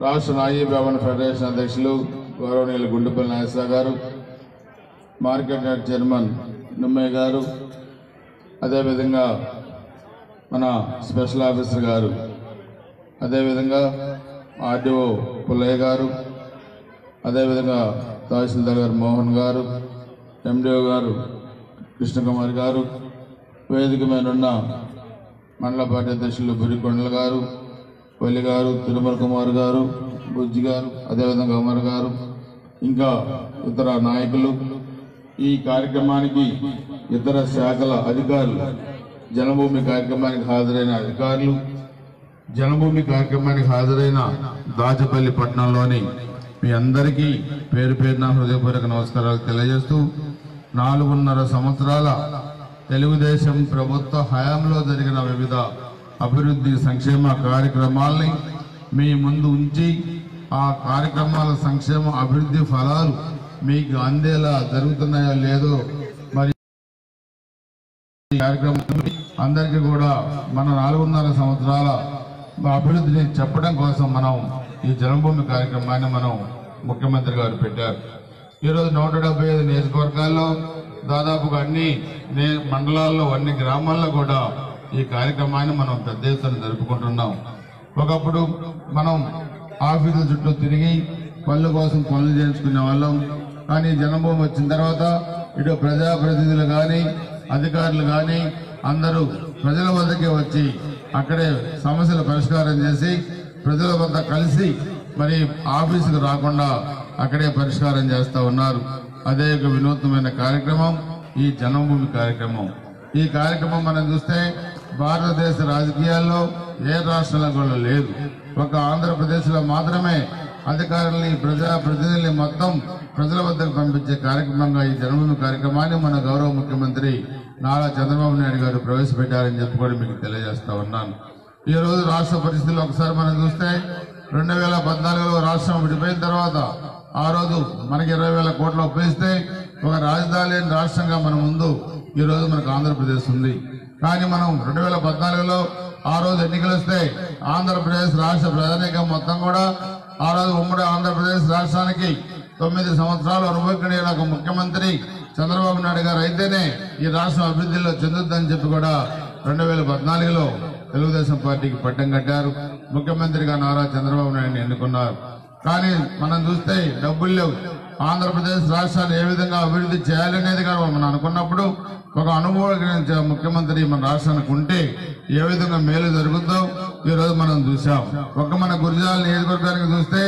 రాష్ట్ర నాయీ భవన్ ఫెడరేషన్ అధ్యక్షులు గౌరవనీయులు గుండెపల్లి నాగేశ్వర గారు మార్కెట్ యార్డ్ చైర్మన్ నిమ్మయ్య గారు అదేవిధంగా మన స్పెషల్ ఆఫీసర్ గారు అదేవిధంగా ఆర్డీఓ పుల్లయ్య గారు అదేవిధంగా తహసీల్దార్ గారు మోహన్ గారు ఎండిఓ గారు కృష్ణకుమార్ గారు వేదిక మీద ఉన్న మండల పార్టీ అధ్యక్షులు బురికొండల గారు వల్లి గారు తిరుమల కుమార్ గారు బుజ్జి గారు అదేవిధంగా అమర్ గారు ఇంకా ఇతర నాయకులు. ఈ కార్యక్రమానికి ఇతర శాఖల అధికారులు జనభూమి కార్యక్రమానికి హాజరైన అధికారులు జనభూమి కార్యక్రమానికి హాజరైన దాచపల్లి పట్టణంలోని మీ అందరికీ పేరు పేరున హృదయపూర్వక నమస్కారాలు తెలియజేస్తూ నాలుగున్నర సంవత్సరాల తెలుగుదేశం ప్రభుత్వ హయాంలో జరిగిన వివిధ అభివృద్ధి సంక్షేమ కార్యక్రమాల్ని మీ ముందు ఉంచి ఆ కార్యక్రమాల సంక్షేమ అభివృద్ధి ఫలాలు మీకు అందేలా జరుగుతున్నాయో లేదో మరి కార్యక్రమం అందరికీ కూడా మన నాలుగున్నర సంవత్సరాల అభివృద్ధిని చెప్పడం కోసం మనం ఈ జన్మభూమి కార్యక్రమాన్ని మనం ముఖ్యమంత్రి గారు పెట్టారు. ఈరోజు నూట డెబ్బై ఐదు నియోజకవర్గాల్లో దాదాపుగా అన్ని నే- మండలాల్లో అన్ని గ్రామాల్లో కూడా ఈ కార్యక్రమాన్ని మనం పెద్ద ఎత్తున జరుపుకుంటున్నాం. ఒకప్పుడు మనం ఆఫీసుల చుట్టూ తిరిగి పనుల కోసం పనులు చేయించుకునే వాళ్ళం. కానీ జనభూమి వచ్చిన తర్వాత ఇటు ప్రజాప్రతినిధులు కానీ అధికారులు కానీ అందరూ ప్రజల వద్దకే వచ్చి అక్కడే సమస్యల పరిష్కారం చేసి ప్రజల వద్ద కలిసి మరి ఆఫీసుకు రాకుండా అక్కడే పరిష్కారం చేస్తూ ఉన్నారు. అదే ఒక వినూత్నమైన కార్యక్రమం ఈ జన్మభూమి కార్యక్రమం. ఈ కార్యక్రమం మనం చూస్తే భారతదేశ రాజకీయాల్లో ఏ రాష్ట్రంలో కూడా లేదు. ఒక ఆంధ్రప్రదేశ్లో మాత్రమే అధికారుల్ని ప్రజా ప్రతినిధుల్ని మొత్తం ప్రజల వద్దకు పంపించే కార్యక్రమంగా ఈ జన్మభూమి కార్యక్రమాన్ని మన గౌరవ ముఖ్యమంత్రి నారా చంద్రబాబు నాయుడు గారు ప్రవేశపెట్టారని చెప్పి కూడా మీకు తెలియజేస్తా ఉన్నాను. ఈ రోజు రాష్ట్ర పరిస్థితులు ఒకసారి మనం చూస్తే రెండు వేల పద్నాలుగులో రాష్ట్రం విడిపోయిన తర్వాత ఆ రోజు మనకి ఇరవై వేల కోట్లు అప్పిస్తే ఒక రాజధాని రాష్ట్రంగా మన ముందు ఈ రోజు మనకు ఆంధ్రప్రదేశ్ ఉంది. కానీ మనం రెండు వేల పద్నాలుగులో ఆ రోజు ఎన్నికలు వస్తే ఆంధ్రప్రదేశ్ రాష్ట్ర ప్రధానికం మొత్తం కూడా ఆ రోజు ఉమ్మడి ఆంధ్రప్రదేశ్ రాష్ట్రానికి తొమ్మిది సంవత్సరాలు అనుభవించిన ఒక ముఖ్యమంత్రి చంద్రబాబు నాయుడు గారు అయితేనే ఈ రాష్ట్రం అభివృద్ధిలో చెందుద్దని చెప్పి కూడా రెండు వేల పద్నాలుగులో తెలుగుదేశం పార్టీకి పట్టం కట్టారు. ముఖ్యమంత్రిగా నారా చంద్రబాబు నాయుడిని ఎన్నుకున్నారు. కానీ మనం చూస్తే డబ్బులు లేవు. ఆంధ్రప్రదేశ్ రాష్ట్రాన్ని ఏ విధంగా అభివృద్ధి చేయాలనేది కూడా మనం అనుకున్నప్పుడు ఒక అనుభవం ముఖ్యమంత్రి మన రాష్ట్రానికి ఉంటే ఏ విధంగా మేలు జరుగుతుందో ఈరోజు మనం చూసాం ఒక మన గురిజాల నియోజకవర్గానికి చూస్తే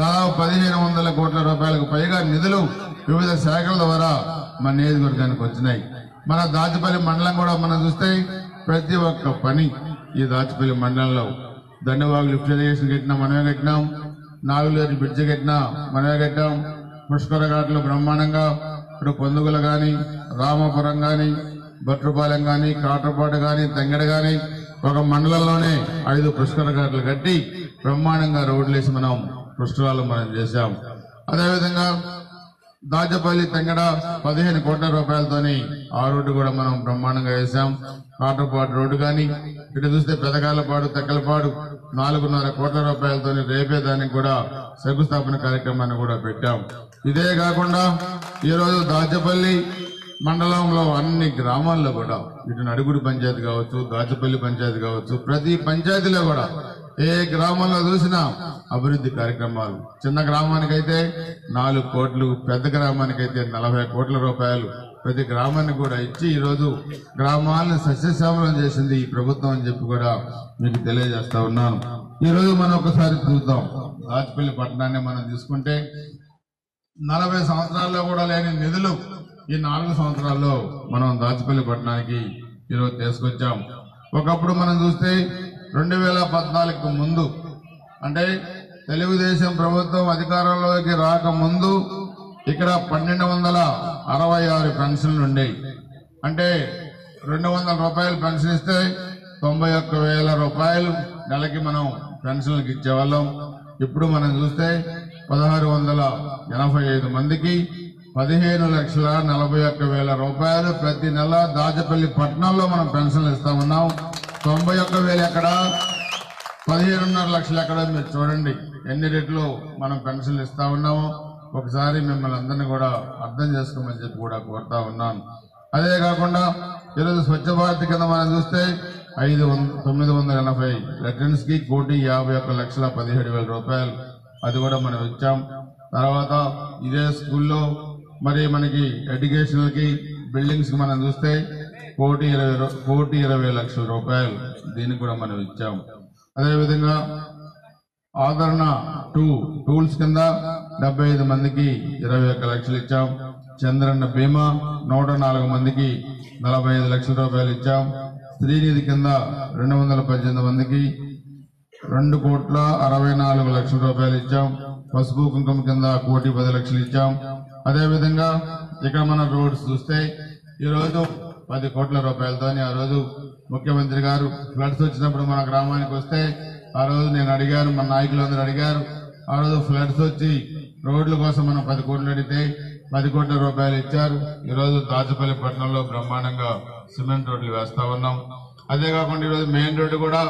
దాదాపు పదిహేను వందల కోట్ల రూపాయలకు పైగా నిధులు వివిధ శాఖల ద్వారా మన నియోజకవర్గానికి వచ్చినాయి. మన దాచిపల్లి మండలం కూడా మనం చూస్తే ప్రతి ఒక్క పని ఈ దాచిపల్లి మండలంలో దండవాగు లిఫ్ట్ ఇరిగేషన్ కట్టినాం మనమే కట్టినాం. నాగులేరు బ్రిడ్జి కట్టినా మనమే కట్టాం. పుష్కర ఘాట్లు బ్రహ్మాండంగా ఇప్పుడు పొందుగులు గాని రామపురం గాని భట్రపాలెం గాని కాటపాటు గాని తంగడ గాని ఒక మండలంలోనే ఐదు పుష్కర ఘాట్లు కట్టి బ్రహ్మాండంగా రోడ్లేసి మనం పుష్కరాలు మనం చేశాం. అదేవిధంగా దాచపల్లి తెంగడ పదిహేను కోట్ల రూపాయలతోని ఆ రోడ్డు కూడా మనం బ్రహ్మాండంగా వేశాం. కాటపాటు రోడ్డు కానీ ఇటు చూస్తే పెదకాలపాడు తెక్కలపాడు నాలుగున్నర కోట్ల రూపాయలతోని రేపే దానికి కూడా శంకుస్థాపన కార్యక్రమాన్ని కూడా పెట్టాం. ఇదే కాకుండా ఈ రోజు దాచపల్లి మండలంలో అన్ని గ్రామాల్లో కూడా ఇటు నడుగుడు పంచాయతీ కావచ్చు దాచపల్లి పంచాయతీ కావచ్చు ప్రతి పంచాయతీలో కూడా ఏ గ్రామంలో చూసినా అభివృద్ధి కార్యక్రమాలు. చిన్న గ్రామానికైతే నాలుగు కోట్లు పెద్ద గ్రామానికైతే నలభై కోట్ల రూపాయలు ప్రతి గ్రామానికి కూడా ఇచ్చి ఈరోజు గ్రామాలను సస్యశ్యామలం చేసింది ఈ ప్రభుత్వం అని చెప్పి కూడా మీకు తెలియజేస్తా ఉన్నాను. ఈరోజు మనం ఒకసారి చూద్దాం. రాజపల్లి పట్టణాన్ని మనం తీసుకుంటే నలభై సంవత్సరాల్లో కూడా లేని నిధులు ఈ నాలుగు సంవత్సరాల్లో మనం దాచిపల్లి పట్టణానికి ఈరోజు తీసుకొచ్చాం. ఒకప్పుడు మనం చూస్తే రెండు వేల పద్నాలుగుకు ముందు అంటే తెలుగుదేశం ప్రభుత్వం అధికారంలోకి రాకముందు ఇక్కడ పన్నెండు వందల అరవై ఆరు పెన్షన్లు ఉండేవి. అంటే రెండు వందల రూపాయలు పెన్షన్ ఇస్తే తొంభై ఒక్క వేల రూపాయలు నెలకి మనం పెన్షన్లకు ఇచ్చేవాళ్ళం. ఇప్పుడు మనం చూస్తే పదహారు వందల ఎనభై ఐదు మందికి పదిహేను లక్షల నలభై ఒక్క వేల రూపాయలు ప్రతి నెల దాచపల్లి పట్టణంలో మనం పెన్షన్లు ఇస్తామన్నాం. తొంభై ఒక్క వేలు ఎక్కడ? పదిహేనున్నర లక్షలు ఎక్కడ మీరు చూడండి. ఎన్ని రెట్లు మనం పెన్షన్లు ఇస్తా ఉన్నామో ఒకసారి మిమ్మల్ని అందరినీ కూడా అర్థం చేసుకోమని చెప్పి కూడా కోరుతా ఉన్నాను. అదే కాకుండా ఈరోజు స్వచ్ఛ భారత్ కింద మనం చూస్తే ఐదు తొమ్మిది వందల ఎనభై రిటర్న్స్కి కోటి యాభై ఒక్క లక్షల పదిహేడు వేల రూపాయలు. అది కూడా మనం ఇచ్చాం. తర్వాత ఇదే స్కూల్లో మరి మనకి ఎడ్యుకేషనల్కి బిల్డింగ్స్కి మనం చూస్తే కోటి ఇరవై కోటి ఇరవై లక్షల రూపాయలు దీనికి కూడా మనం ఇచ్చాం. అదేవిధంగా ఆదరణ టూ టూల్స్ కింద డెబ్బై ఐదు మందికి ఇరవై ఒక్క లక్షలు ఇచ్చాం. చంద్రన్న బీమా నూట నాలుగు మందికి నలభై ఐదు లక్షల రూపాయలు ఇచ్చాం. స్త్రీనిధి కింద రెండు వందల పద్దెనిమిది మందికి రెండు కోట్ల అరవై నాలుగు లక్షల రూపాయలు ఇచ్చాం. పసుపు కుంకుమ కింద కోటి పది లక్షలు ఇచ్చాం. అదేవిధంగా ఇక్కడ మన రోడ్స్ చూస్తే ఈరోజు పది కోట్ల రూపాయలతోని ఆ రోజు ముఖ్యమంత్రి గారు ఫ్లడ్స్ వచ్చినప్పుడు మన గ్రామానికి వస్తే ఆ రోజు నేను అడిగాను మన నాయకులందరూ అడిగారు. ఆ రోజు ఫ్లడ్స్ వచ్చి రోడ్ల కోసం మనం పది కోట్లు అడిగితే పది కోట్ల రూపాయలు ఇచ్చారు. ఈరోజు దాచుపల్లి దాచపల్లి పట్టణంలో బ్రహ్మాండంగా సిమెంట్ రోడ్లు వేస్తా ఉన్నాం. అదే కాకుండా ఈరోజు మెయిన్ రోడ్డు కూడా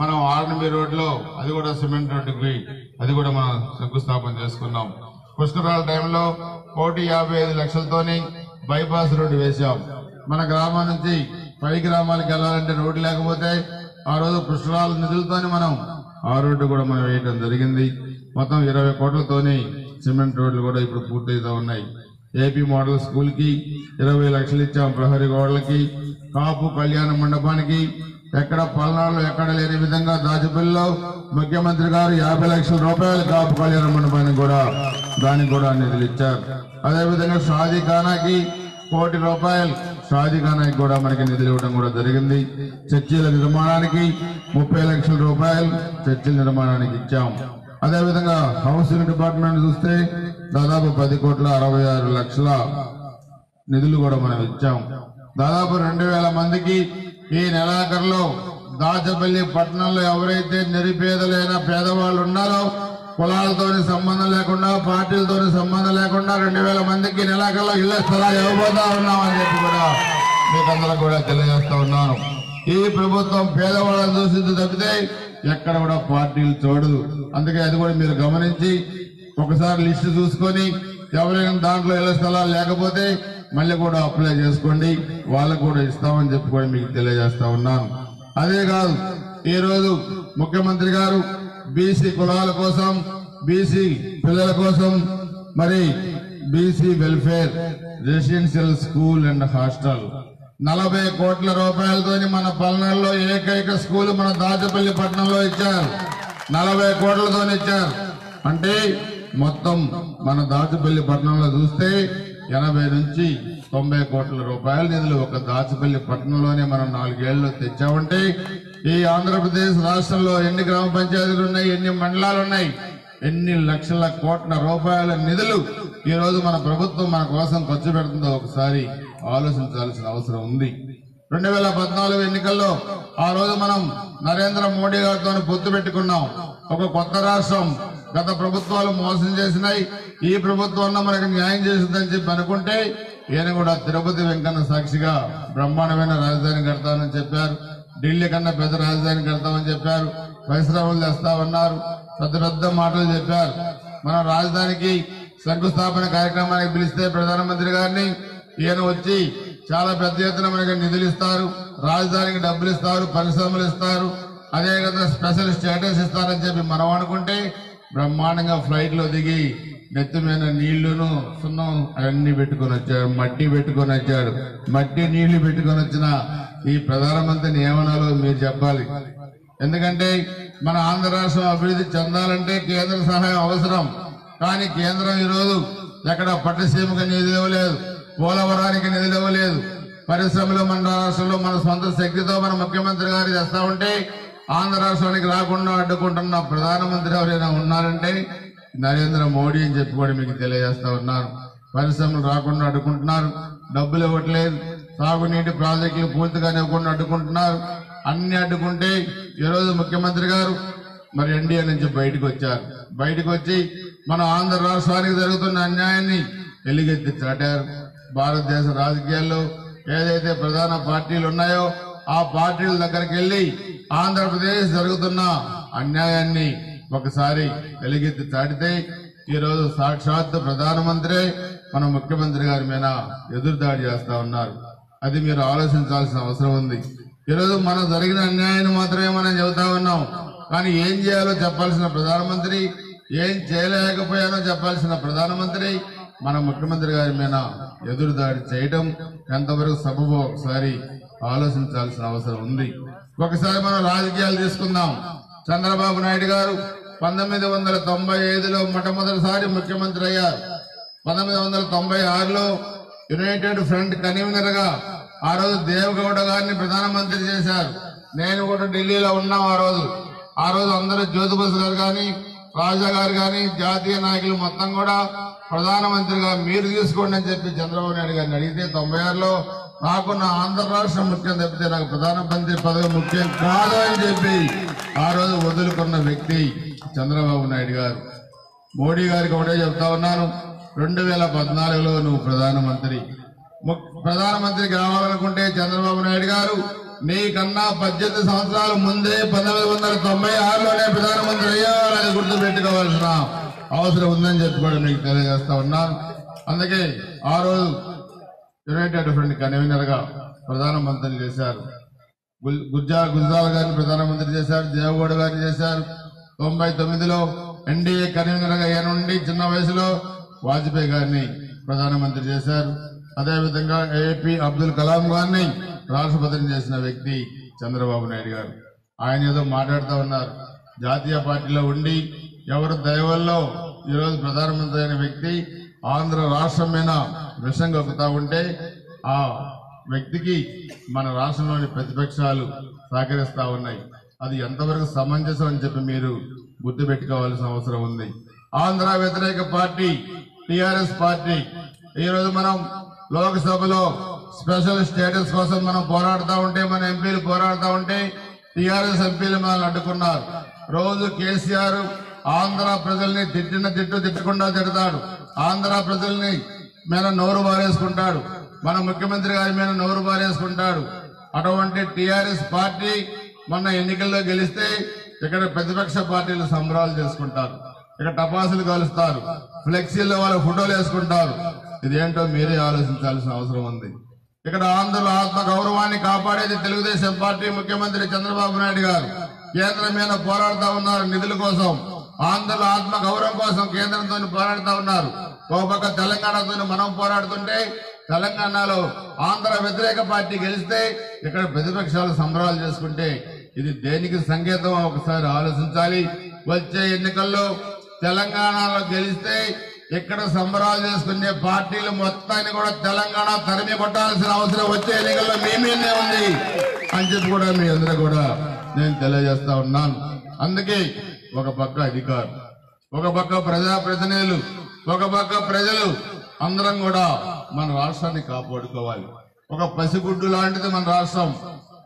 మనం ఆర్ఎన్బి రోడ్లో అది కూడా సిమెంట్ రోడ్డుకి అది కూడా మనం శంకుస్థాపన చేసుకున్నాం. పుష్కరాల టైంలో కోటి యాభై ఐదు లక్షలతోని బైపాస్ రోడ్డు వేశాం. మన గ్రామం నుంచి పై గ్రామాలకు వెళ్ళాలంటే రోడ్డు లేకపోతే ఆ రోజు పుష్కరాల నిధులతోనే మనం ఆ రోడ్డు కూడా మనం వేయడం జరిగింది. మొత్తం ఇరవై కోట్లతోనే సిమెంట్ రోడ్లు కూడా ఇప్పుడు పూర్తయితా ఉన్నాయి. ఏపీ మోడల్ స్కూల్కి ఇరవై లక్షలు ఇచ్చాం ప్రహరీ గోడలకి కాపు కళ్యాణ మండపానికి. ఎక్కడ పల్నాడులో ఎక్కడ లేని విధంగా దాచిపల్లిలో ముఖ్యమంత్రి గారు యాభై లక్షల రూపాయలు కాపు కళ్యాణ మండపానికి కూడా దానికి కూడా నిధులు ఇచ్చారు. అదేవిధంగా షాదీ ఖానాకి కోటి రూపాయలు షాజీఖానాకి కూడా మనకి నిధులు ఇవ్వడం కూడా జరిగింది. చర్చీల నిర్మాణానికి ముప్పై లక్షల రూపాయలు చర్చిల నిర్మాణానికి ఇచ్చాం. అదేవిధంగా హౌసింగ్ డిపార్ట్మెంట్ చూస్తే దాదాపు పది కోట్ల అరవై ఆరు లక్షల నిధులు కూడా మనం ఇచ్చాం. దాదాపు రెండు వేల మందికి ఈ నెలాఖరులో దాచపల్లి పట్టణంలో ఎవరైతే నిరుపేదలైన పేదవాళ్ళు ఉన్నారో కులాలతోని సంబంధం లేకుండా పార్టీలతోని సంబంధం లేకుండా రెండు వేల మందికి నెలాఖరులో ఇళ్ళ స్థలాలు ఇవ్వబోతా ఉన్నామని చెప్పి కూడా మీకందరూ కూడా తెలియజేస్తా ఉన్నాను. ఈ ప్రభుత్వం పేదవాళ్ళని చూసింది తప్పితే ఎక్కడ కూడా పార్టీలు చూడదు అందుకే అది కూడా మీరు గమనించి ఒకసారి లిస్టు చూసుకొని ఎవరైనా దాంట్లో ఇళ్ళ స్థలాలు లేకపోతే మళ్ళీ కూడా అప్లై చేసుకోండి. వాళ్ళకు కూడా ఇస్తామని చెప్పి కూడా మీకు తెలియజేస్తా ఉన్నాను. అదే కాదు ఈ రోజు ముఖ్యమంత్రి గారు బీసీ కులాల కోసం బీసీ పిల్లల కోసం మరి BC welfare residential school and hostel. నలభై కోట్ల రూపాయలతోని మన పల్నాడులో ఏకైక స్కూల్ మన దాచపల్లి పట్టణంలో ఇచ్చారు. నలభై కోట్లతో ఇచ్చారు. అంటే మొత్తం మన దాచపల్లి పట్టణంలో చూస్తే ఎనభై నుంచి తొంభై కోట్ల రూపాయల నిధులు ఒక దాచపల్లి పట్టణంలోనే మనం నాలుగేళ్ళు తెచ్చామంటే ఈ ఆంధ్రప్రదేశ్ రాష్ట్రంలో ఎన్ని గ్రామ పంచాయతీలు ఉన్నాయి ఎన్ని మండలాలు ఉన్నాయి ఎన్ని లక్షల కోట్ల రూపాయల నిధులు ఈ రోజు మన ప్రభుత్వం మన కోసం ఖర్చు పెడుతుందో ఒకసారి ఆలోచించాల్సిన అవసరం ఉంది. రెండు వేల పద్నాలుగు ఎన్నికల్లో ఆ రోజు మనం నరేంద్ర మోడీ గారితో పొత్తు పెట్టుకున్నాం. ఒక కొత్త రాష్ట్రం గత ప్రభుత్వాలు మోసం చేసినాయి. ఈ ప్రభుత్వం మనకు న్యాయం చేసిందని చెప్పి అనుకుంటే ఈయన కూడా తిరుపతి వెంకన్న సాక్షిగా బ్రహ్మాండమైన రాజధాని కడతానని చెప్పారు. ఢిల్లీ కన్నా పెద్ద రాజధాని కడతామని చెప్పారు. పరిశ్రమలు తెస్తామన్నారు. పెద్ద పెద్ద మాటలు చెప్పారు. మన రాజధానికి శంకుస్థాపన కార్యక్రమానికి పిలిస్తే ప్రధానమంత్రి గారిని ఈయన వచ్చి చాలా పెద్ద ఎత్తున మనకి నిధులు ఇస్తారు రాజధానికి డబ్బులు ఇస్తారు పరిశ్రమలు ఇస్తారు. అదేవిధంగా స్పెషల్ స్టేటస్ ఇస్తారని చెప్పి మనం అనుకుంటే బ్రహ్మాండంగా ఫ్లైట్లో దిగి నెత్తి మీద నీళ్ళును సున్నం అవన్నీ పెట్టుకొని వచ్చాడు మట్టి పెట్టుకొని వచ్చాడు మట్టి నీళ్ళు పెట్టుకొని వచ్చిన ఈ ప్రధానమంత్రిని ఏమనాలో మీరు చెప్పాలి. ఎందుకంటే మన ఆంధ్ర రాష్ట్రం అభివృద్ధి చెందాలంటే కేంద్ర సహాయం అవసరం. కానీ కేంద్రం ఈరోజు ఎక్కడ పట్టసీమకు నిధులు ఇవ్వలేదు పోలవరానికి నిధులు ఇవ్వలేదు. పరిశ్రమలు మన రాష్ట్రంలో మన సొంత శక్తితో మన ముఖ్యమంత్రి గారు చేస్తా ఉంటే ఆంధ్ర రాష్ట్రానికి రాకుండా అడ్డుకుంటున్న ప్రధానమంత్రి ఎవరైనా ఉన్నారంటే నరేంద్ర మోడీ అని చెప్పి కూడా మీకు తెలియజేస్తా ఉన్నారు పరిశ్రమలు రాకుండా అడ్డుకుంటున్నారు. డబ్బులు ఇవ్వట్లేదు. సాగునీటి ప్రాజెక్టులు పూర్తిగా ఇవ్వకుండా అడ్డుకుంటున్నారు. అన్ని అడ్డుకుంటే ఈరోజు ముఖ్యమంత్రి గారు మరి ఎన్డీఏ నుంచి బయటకు వచ్చారు. బయటకు వచ్చి మన ఆంధ్ర రాష్ట్రానికి జరుగుతున్న అన్యాయాన్ని ఎలుగెత్తి చాటారు. భారతదేశ రాజకీయాల్లో ఏదైతే ప్రధాన పార్టీలు ఉన్నాయో ఆ పార్టీల దగ్గరికి వెళ్ళి ఆంధ్రప్రదేశ్ జరుగుతున్న అన్యాయాన్ని ఒకసారి వెలిగెత్తి చాటితే ఈరోజు సాక్షాత్ ప్రధానమంత్రి మన ముఖ్యమంత్రి గారి మీద ఎదురుదాడి చేస్తా ఉన్నారు. అది మీరు ఆలోచించాల్సిన అవసరం ఉంది. ఈరోజు మనం జరిగిన అన్యాయాన్ని మాత్రమే మనం చెబుతా ఉన్నాం. కానీ ఏం చేయాలో చెప్పాల్సిన ప్రధానమంత్రి ఏం చేయలేకపోయానో చెప్పాల్సిన ప్రధానమంత్రి మన ముఖ్యమంత్రి గారి మీద ఎదురుదాడి చేయటం ఎంతవరకు సబబో ఒకసారి ఆలోచించాల్సిన అవసరం ఉంది. ఒకసారి మనం రాజకీయాలు తీసుకుందాం. చంద్రబాబు నాయుడు గారు పంతొమ్మిది వందల తొంభై ఐదులో మొట్టమొదటిసారి ముఖ్యమంత్రి అయ్యారు. పంతొమ్మిది వందల తొంభై ఆరులో యునైటెడ్ ఫ్రంట్ కన్వీనర్గా ఆ రోజు దేవగౌడ గారిని ప్రధానమంత్రి చేశారు. నేను కూడా ఢిల్లీలో ఉన్నాం ఆ రోజు. ఆ రోజు అందరూ జ్యోతిబోస్ గారు కానీ రాజా గారు కానీ జాతీయ నాయకులు మొత్తం కూడా ప్రధానమంత్రిగా మీరు తీసుకోండి అని చెప్పి చంద్రబాబు నాయుడు గారిని అడిగితే తొంభై ఆరులో నాకు నా ఆంధ్ర రాష్ట్రం ముఖ్యం తప్పితే నాకు ప్రధానమంత్రి పదవి ముఖ్యం కాదు అని చెప్పి ఆ రోజు వదులుకున్న వ్యక్తి చంద్రబాబు నాయుడు గారు. మోడీ గారికి ఒకటే చెప్తా ఉన్నాను రెండు వేల పద్నాలుగులో నువ్వు ప్రధానమంత్రి. ము- ప్రధానమంత్రి కావాలనుకుంటే చంద్రబాబు నాయుడు గారు నీకన్నా పద్దెనిమిది సంవత్సరాల ముందే పంతొమ్మిది వందల తొంభై ఆరులోనే ప్రధానమంత్రి అయ్యారని గుర్తు పెట్టుకోవాల్సిన అవసరం ఉందని చెప్పి కూడా మీకు తెలియజేస్తా ఉన్నాను. అందుకే ఆ రోజు యునైటెడ్ ఫ్రంట్ కన్వీనర్గా ప్రధానమంత్రిని చేశారు. గుల్- గుజ్జా గుజ్జాల్ గారిని ప్రధానమంత్రి చేశారు దేవగౌడ గారిని చేశారు. తొంభై తొమ్మిదిలో ఎన్డీఏ కన్వీనర్గా నుండి చిన్న వయసులో వాజ్పేయి గారిని ప్రధానమంత్రి చేశారు. అదేవిధంగా ఏపీ అబ్దుల్ కలాం గారిని రాష్ట్రపతిని చేసిన వ్యక్తి చంద్రబాబు నాయుడు గారు. ఆయన ఏదో మాట్లాడుతూ ఉన్నారు. జాతీయ పార్టీలో ఉండి ఎవరు దయవల్లో ఈరోజు ప్రధానమంత్రి అయిన వ్యక్తి ఆంధ్ర రాష్ట్రం మీద విషం కక్కుతా ఉంటే ఆ వ్యక్తికి మన రాష్ట్రంలోని ప్రతిపక్షాలు సహకరిస్తా ఉన్నాయి. అది ఎంతవరకు సమంజసం అని చెప్పి మీరు గుర్తు పెట్టుకోవాల్సిన అవసరం ఉంది. ఆంధ్ర వ్యతిరేక పార్టీ టిఆర్ఎస్ పార్టీ ఈరోజు మనం లోక్సభలో స్పెషల్ స్టేటస్ కోసం మనం పోరాడుతూ ఉంటే మన ఎంపీలు పోరాడుతూ ఉంటే టిఆర్ఎస్ ఎంపీలు మనల్ని అడ్డుకున్నారు. రోజు కేసీఆర్ ఆంధ్ర ప్రజల్ని తిట్టిన తిట్టు తిట్టకుండా తిడతాడు. ఆంధ్ర ప్రజల్ని మీద నోరు బారేసుకుంటాడు. మన ముఖ్యమంత్రి గారి మీద నోరు బారేసుకుంటాడు. అటువంటి టిఆర్ఎస్ పార్టీ మొన్న ఎన్నికల్లో గెలిస్తే ఇక్కడ ప్రతిపక్ష పార్టీలు సంబరాలు చేసుకుంటారు. ఇక్కడ టపాసులు కలుస్తారు. ఫ్లెక్సీల్లో వాళ్ళ ఫోటోలు వేసుకుంటారు. ఇదేంటో మీరే ఆలోచించాల్సిన అవసరం ఉంది. ఇక్కడ ఆంధ్రుల ఆత్మ గౌరవాన్ని కాపాడేది తెలుగుదేశం పార్టీ ముఖ్యమంత్రి చంద్రబాబు నాయుడు గారు. కేంద్రం మీద పోరాడుతా ఉన్నారు నిధుల కోసం. ఆంధ్రుల ఆత్మ గౌరవం కోసం కేంద్రంతో పోరాడుతూ ఉన్నారు. ఒక పక్క తెలంగాణతో మనం పోరాడుతుంటే తెలంగాణలో ఆంధ్ర వ్యతిరేక పార్టీ గెలిస్తే ఇక్కడ ప్రతిపక్షాలు సంబరాలు చేసుకుంటే ఇది దేనికి సంకేతం ఒకసారి ఆలోచించాలి. వచ్చే ఎన్నికల్లో తెలంగాణలో గెలిస్తే ఇక్కడ సంబరాలు చేసుకునే పార్టీలు మొత్తాన్ని కూడా తెలంగాణ తరిమి కొట్టాల్సిన అవసరం వచ్చే ఎన్నికల్లో మీ ఉంది అని చెప్పి కూడా మీ అందరూ కూడా నేను తెలియజేస్తా ఉన్నాను. అందుకే ఒక పక్క అధికారులు ఒక పక్క ప్రజాప్రతినిధులు ఒక పక్క ప్రజలు. అందరం కూడా మన రాష్ట్రాన్ని కాపాడుకోవాలి. ఒక పసిగుడ్డు లాంటిది మన రాష్ట్రం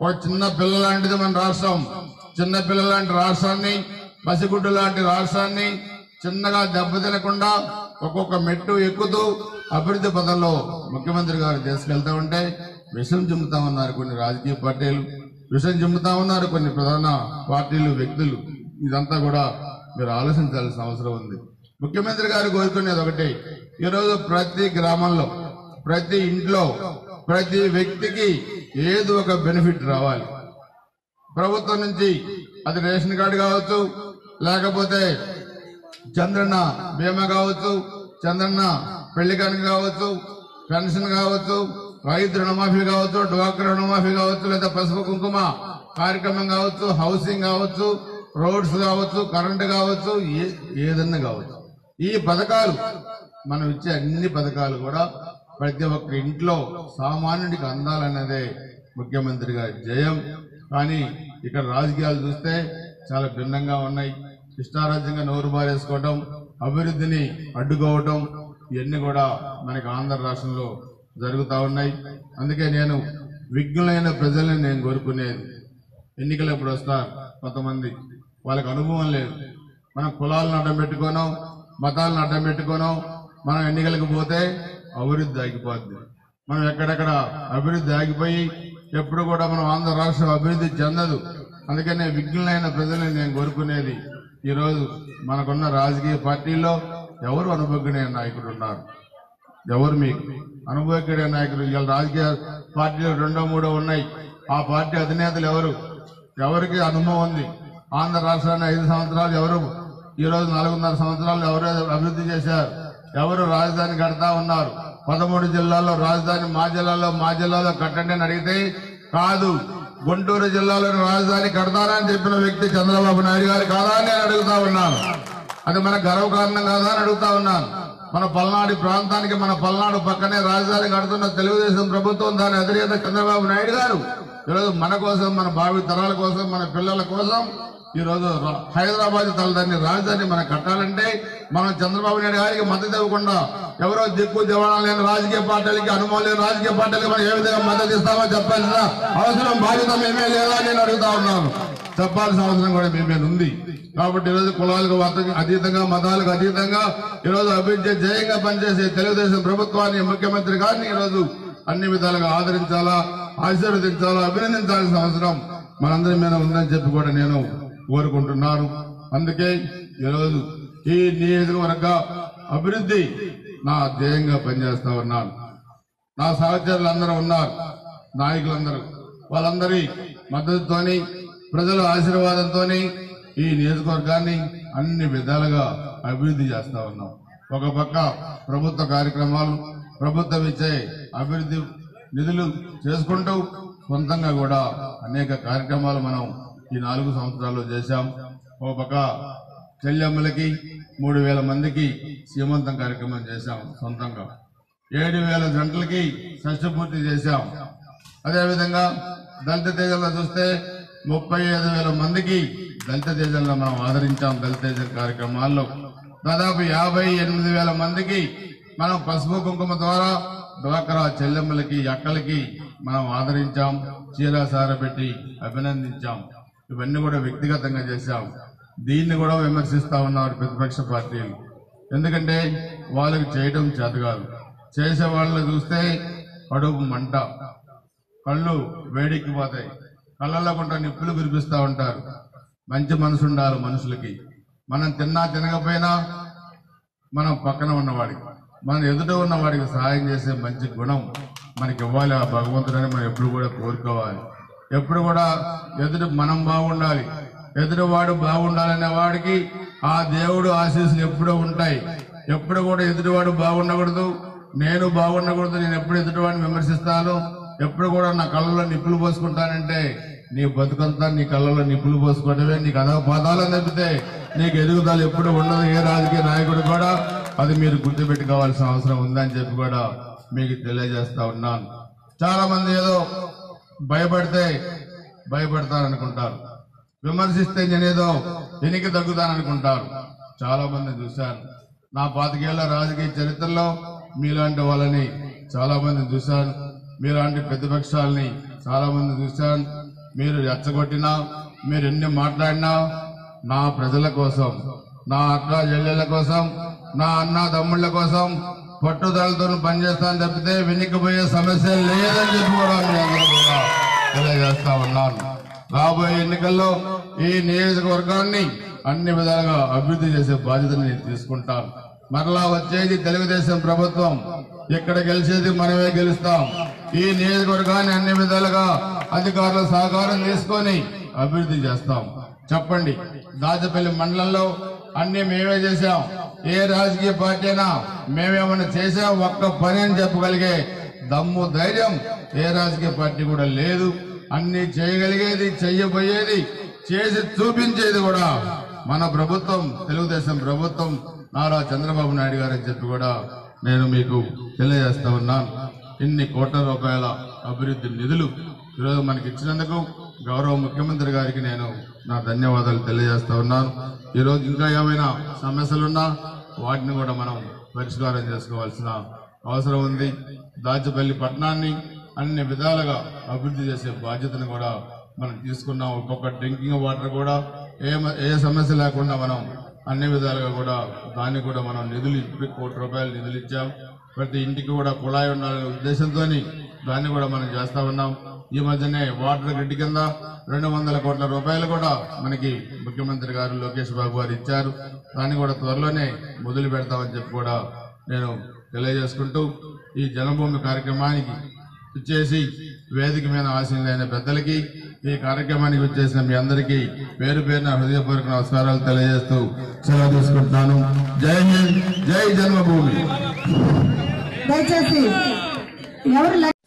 ఒక చిన్న పిల్ల లాంటిది మన రాష్ట్రం. చిన్న పిల్ల లాంటి రాష్ట్రాన్ని పసిగుడ్డు లాంటి రాష్ట్రాన్ని చిన్నగా దెబ్బతినకుండా ఒక్కొక్క మెట్టు ఎక్కుతూ అభివృద్ధి పదంలో ముఖ్యమంత్రి గారు తీసుకెళ్తా ఉంటే విషం చిమ్ముతా ఉన్నారు కొన్ని రాజకీయ పార్టీలు విషం చిమ్ముతా ఉన్నారు కొన్ని ప్రధాన పార్టీలు వ్యక్తులు. ఇదంతా కూడా మీరు ఆలోచించాల్సిన అవసరం ఉంది. ముఖ్యమంత్రి గారు కోరుకునేది ఒకటి ఈరోజు ప్రతి గ్రామంలో ప్రతి ఇంట్లో ప్రతి వ్యక్తికి ఏదో ఒక బెనిఫిట్ రావాలి. ప్రభుత్వం నుంచి అది రేషన్ కార్డు కావచ్చు లేకపోతే చంద్రన్న బీమా కావచ్చు చంద్రన్న పెళ్ళి కనుక కావచ్చు పెన్షన్ కావచ్చు రైతు రుణమాఫీ కావచ్చు డ్వాక్రా రుణమాఫీ కావచ్చు లేదా పసుపు కుంకుమ కార్యక్రమం కావచ్చు హౌసింగ్ కావచ్చు రోడ్స్ కావచ్చు కరెంటు కావచ్చు ఏ- ఏదన్నా కావచ్చు. ఈ పథకాలు మనం ఇచ్చే అన్ని పథకాలు కూడా ప్రతి ఒక్క ఇంట్లో సామాన్యుడికి అందాలన్నదే ముఖ్యమంత్రి గారి జయం. కానీ ఇక్కడ రాజకీయాలు చూస్తే చాలా భిన్నంగా ఉన్నాయి. ఇష్టారాజ్యంగా నోరు బారేసుకోవటం అభివృద్ధిని అడ్డుకోవటం ఇవన్నీ కూడా మనకి ఆంధ్ర రాష్ట్రంలో జరుగుతూ ఉన్నాయి. అందుకే నేను విఘ్నులైన ప్రజల్ని నేను కోరుకునేది. ఎన్నికలు ఎప్పుడు వస్తారు కొంతమంది. వాళ్ళకి అనుభవం లేదు. మనం కులాలను అడ్డం పెట్టుకోనో మతాలను అడ్డం పెట్టుకోనాం మనం ఎన్నికలకు పోతే అభివృద్ధి ఆగిపోద్ది. మనం ఎక్కడెక్కడ అభివృద్ధి ఆగిపోయి ఎప్పుడు కూడా మనం ఆంధ్ర రాష్ట్రం అభివృద్ధి చెందదు. అందుకనే విఘ్నులైన ప్రజల్ని నేను కోరుకునేది ఈరోజు మనకున్న రాజకీయ పార్టీల్లో ఎవరు అనుభవజ్ఞ నాయకుడు ఉన్నారు? ఎవరు మీకు? అనుభవజ్ఞ నాయకులు ఇవాళ రాజకీయ పార్టీలు రెండో మూడో ఉన్నాయి. ఆ పార్టీ అధినేతలు ఎవరు? ఎవరికి అనుభవం ఉంది? ఆంధ్ర రాష్ట్రాన్ని ఐదు సంవత్సరాలు ఎవరు ఈరోజు నాలుగున్నర సంవత్సరాలు ఎవరు అభివృద్ధి చేశారు? ఎవరు రాజధాని కడతా ఉన్నారు? పదమూడు జిల్లాల్లో రాజధాని మా జిల్లాలో మా జిల్లాలో కట్టండి అని అడిగితే కాదు. గుంటూరు జిల్లాలోని రాజధాని కడతారా అని చెప్పిన వ్యక్తి చంద్రబాబు నాయుడు గారు కాదా అని నేను అడుగుతా ఉన్నాను. అది మన గర్వకారణం కాదా అని అడుగుతా ఉన్నాను. మన పల్నాడు ప్రాంతానికి మన పల్నాడు పక్కనే రాజధాని కడుతున్న తెలుగుదేశం ప్రభుత్వం దాని అధినేత చంద్రబాబు నాయుడు గారు. ఈరోజు మన కోసం మన భావి తరాల కోసం మన పిల్లల కోసం ఈ రోజు హైదరాబాద్ తలదాన్ని రాజధాని మనం కట్టాలంటే మనం చంద్రబాబు నాయుడు గారికి మద్దతు ఇవ్వకుండా ఎవరో దిక్కు దివాణం లేని రాజకీయ పార్టీలకి అనుమానం లేని రాజకీయ పార్టీలకి మనం ఏ విధంగా మద్దతు ఇస్తామో చెప్పాల్సిన అవసరం బాధ్యత మేమే లేదా నేను అడుగుతా ఉన్నాను. చెప్పాల్సిన అవసరం కూడా మీ మీద ఉంది. కాబట్టి ఈరోజు కులాలకు అతీతంగా మతాలకు అతీతంగా ఈరోజు అభివృద్ధి జయంగా పనిచేసే తెలుగుదేశం ప్రభుత్వాన్ని ముఖ్యమంత్రి గారిని ఈరోజు అన్ని విధాలుగా ఆదరించాలా ఆశీర్వదించాలా అభినందించాల్సిన అవసరం మనందరి మీద ఉందని చెప్పి కూడా నేను కోరుకుంటున్నాను. అందుకే ఈరోజు ఈ నియోజకవర్గ అభివృద్ధి నా ధ్యేయంగా పనిచేస్తా ఉన్నాను. నా సహచరులు అందరూ ఉన్నారు. నాయకులందరూ. వాళ్ళందరి మద్దతుతోని ప్రజల ఆశీర్వాదంతోని ఈ నియోజకవర్గాన్ని అన్ని విధాలుగా అభివృద్ధి చేస్తా ఉన్నాం. ఒక పక్క ప్రభుత్వ కార్యక్రమాలు ప్రభుత్వం ఇచ్చే అభివృద్ధి నిధులు చేసుకుంటూ సొంతంగా కూడా అనేక కార్యక్రమాలు మనం ఈ నాలుగు సంవత్సరాల్లో చేశాం. ఒక పక్క చెల్లెమ్మలకి మూడు వేల మందికి సీమంతం కార్యక్రమం చేశాం సొంతంగా. ఏడు వేల జంటలకి షష్టి పూర్తి చేశాం. అదేవిధంగా దళిత తేజల్లో చూస్తే ముప్పై ఐదు వేల మందికి దళిత తేజల్లో మనం ఆదరించాం దళిత తేజ కార్యక్రమాల్లో. దాదాపు యాభై ఎనిమిది వేల మందికి మనం పసుపు కుంకుమ ద్వారా డ్వాక్రా చెల్లెమ్మలకి అక్కలకి మనం ఆదరించాం. చీర సార పెట్టి అభినందించాం. ఇవన్నీ కూడా వ్యక్తిగతంగా చేశాం. దీన్ని కూడా విమర్శిస్తా ఉన్నారు ప్రతిపక్ష పార్టీలు. ఎందుకంటే వాళ్ళకి చేయడం చేత కాదు. చేసే వాళ్ళని చూస్తే కడుపు మంట కళ్ళు వేడెక్కిపోతాయి కళ్ళల్లో కొంట నిప్పులు కురిపిస్తూ ఉంటారు. మంచి మనసు ఉండాలి మనుషులకి. మనం తిన్నా తినకపోయినా మనం పక్కన ఉన్నవాడికి మనం ఎదుట ఉన్నవాడికి సహాయం చేసే మంచి గుణం మనకి ఇవ్వాలి ఆ భగవంతుడని మనం ఎప్పుడు కూడా కోరుకోవాలి. ఎప్పుడు కూడా ఎదుటి మనం బాగుండాలి. ఎదుటివాడు బాగుండాలనే వాడికి ఆ దేవుడు ఆశీస్సులు ఎప్పుడూ ఉంటాయి. ఎప్పుడు కూడా ఎదుటివాడు బాగుండకూడదు. నేను బాగుండకూడదు. నేను ఎప్పుడు ఎదుటివాడిని విమర్శిస్తాను? ఎప్పుడు కూడా నా కళ్ళలో నిప్పులు పోసుకుంటానంటే నీ బతుకంతా నీ కళ్ళలో నిప్పులు పోసుకోవడమే నీకు అదవ పదాలు తప్పితే నీకు ఎదుగుదల ఎప్పుడు ఉండదు. ఏ రాజకీయ నాయకుడు కూడా అది మీరు గుర్తుపెట్టుకోవాల్సిన అవసరం ఉందని చెప్పి కూడా మీకు తెలియజేస్తా ఉన్నాను. చాలా మంది ఏదో భయపడితే భయపడతారనుకుంటారు. విమర్శిస్తే నేనేదో వెనక్కి తగ్గుతాననుకుంటారు. చాలా మంది చూశాను నా పాతికేళ్ళ రాజకీయ చరిత్రలో మీలాంటి వాళ్ళని చాలా మంది చూశాను మీలాంటి ప్రతిపక్షాలని చాలా మంది చూశాను మీరు రెచ్చగొట్టినా మీరు ఎన్ని మాట్లాడినా నా ప్రజల కోసం నా అక్క చెల్లెళ్ళ కోసం నా అన్న తమ్ముళ్ళ కోసం పట్టుదలతో పనిచేస్తాను తప్పితే వెనుకపోయే సమస్య లేదని చెప్పి కూడా మీ అందరూ కూడా తెలియజేస్తా ఉన్నాను. రాబోయే ఎన్నికల్లో ఈ నియోజకవర్గాన్ని అన్ని విధాలుగా అభివృద్ధి చేసే బాధ్యతను నేను తీసుకుంటాను. మరలా వచ్చేది తెలుగుదేశం ప్రభుత్వం. ఇక్కడ గెలిచేది మనమే గెలుస్తాం. ఈ నియోజకవర్గాన్ని అన్ని విధాలుగా అధికారుల సహకారం తీసుకొని అభివృద్ధి చేస్తాం. చెప్పండి దాచపల్లి మండలంలో అన్ని మేమే చేశాం. ఏ రాజకీయ పార్టీ అయినా మేమేమైనా చేశాం ఒక్క పని అని చెప్పగలిగే దమ్ము ధైర్యం ఏ రాజకీయ పార్టీ కూడా లేదు. అన్ని చేయగలిగేది చెయ్యబోయేది చేసి చూపించేది కూడా మన ప్రభుత్వం తెలుగుదేశం ప్రభుత్వం. నారా చంద్రబాబు నాయుడు గారు అని చెప్పి కూడా నేను మీకు తెలియజేస్తా ఉన్నాను. ఇన్ని కోట్ల రూపాయల అభివృద్ధి నిధులు ఈరోజు మనకి ఇచ్చినందుకు గౌరవ ముఖ్యమంత్రి గారికి నేను నా ధన్యవాదాలు తెలియజేస్తా ఉన్నాను ఈరోజు ఇంకా ఏమైనా సమస్యలున్నా వాటిని కూడా మనం పరిష్కారం చేసుకోవాల్సిన అవసరం ఉంది. దాచపల్లి పట్టణాన్ని అన్ని విధాలుగా అభివృద్ధి చేసే బాధ్యతను కూడా మనం తీసుకున్నాం. ఒక్కొక్క డ్రింకింగ్ వాటర్ కూడా ఏ ఏ సమస్య లేకుండా మనం అన్ని విధాలుగా కూడా దాన్ని కూడా మనం నిధులు ఇప్పి కోటి రూపాయలు నిధులు ఇచ్చాం. ప్రతి ఇంటికి కూడా కుళాయి ఉండాలనే ఉద్దేశంతో దాన్ని కూడా మనం చేస్తా ఉన్నాం. ఈ మధ్యనే వాటర్ గ్రిడ్ కింద రెండు వందల కోట్ల రూపాయలు కూడా మనకి ముఖ్యమంత్రి గారు లోకేష్ బాబు గారు ఇచ్చారు. దాన్ని కూడా త్వరలోనే మొదలు పెడతామని చెప్పి కూడా నేను తెలియజేసుకుంటూ ఈ జనభూమి కార్యక్రమానికి ఇచ్చేసి వేదిక మీద ఆశీనులైన పెద్దలకి ఈ కార్యక్రమానికి వచ్చేసిన మీ అందరికీ పేరు పేరున హృదయపూర్వక నమస్కారాలు తెలియజేస్తూ సెలవు తీసుకుంటున్నాను. జై హింద్ జై జన్మభూమి. దయచేసి ఎవరు